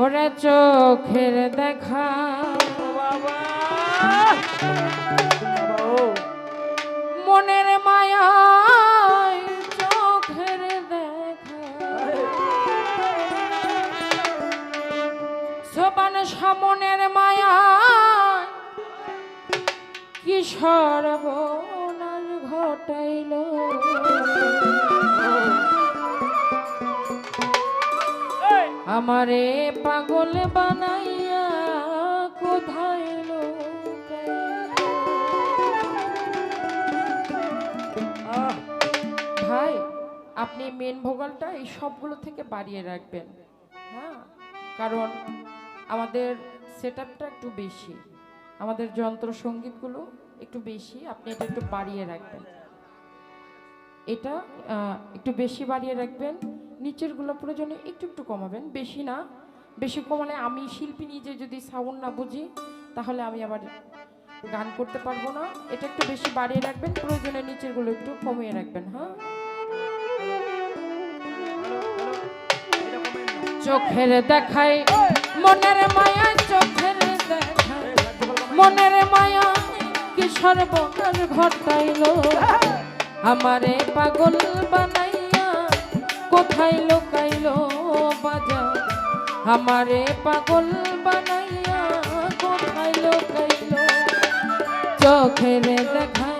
ওরা চোখের দেখা। বাবা মনের মায়া চোখের দেখা। সোপান সামনের মায়া কি সর্বনাশ ঘটাইল? আমারে পাগল বানাইয়া কোথায়? ভাই, আপনি মেন ভোগালটা এই সবগুলো থেকে বাড়িয়ে রাখবেন হ্যাঁ কারণ আমাদের সেট একটু বেশি, আমাদের যন্ত্র সঙ্গীতগুলো একটু বেশি, আপনি এটা একটু বাড়িয়ে রাখবেন এটা একটু বেশি বাড়িয়ে রাখবেন নিচেরগুলো প্রয়োজনে একটু একটু কমাবেন বেশি না বেশি কমালে আমি শিল্পী নিজে যদি সাউন্ড না বুঝি, তাহলে আমি আবার গান করতে পারব না এটা একটু বেশি বাড়িয়ে রাখবেন, প্রয়োজনে নিচেরগুলো একটু কমিয়ে রাখবেন হ্যাঁ। চোখের দেখায়, মনের মায়া চোখের দেখায়। মনের মায়া কি সর্বনাশ ঘটাইল আমারে পাগল বানাইয়া কোথায় লোকাইল বাজা আমারে পাগল বানাইয়া কোথায় লোকাইল? চোখের দেখায়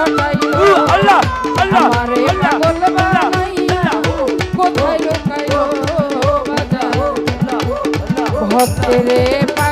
আল্লাহ আল্লাহ পাগল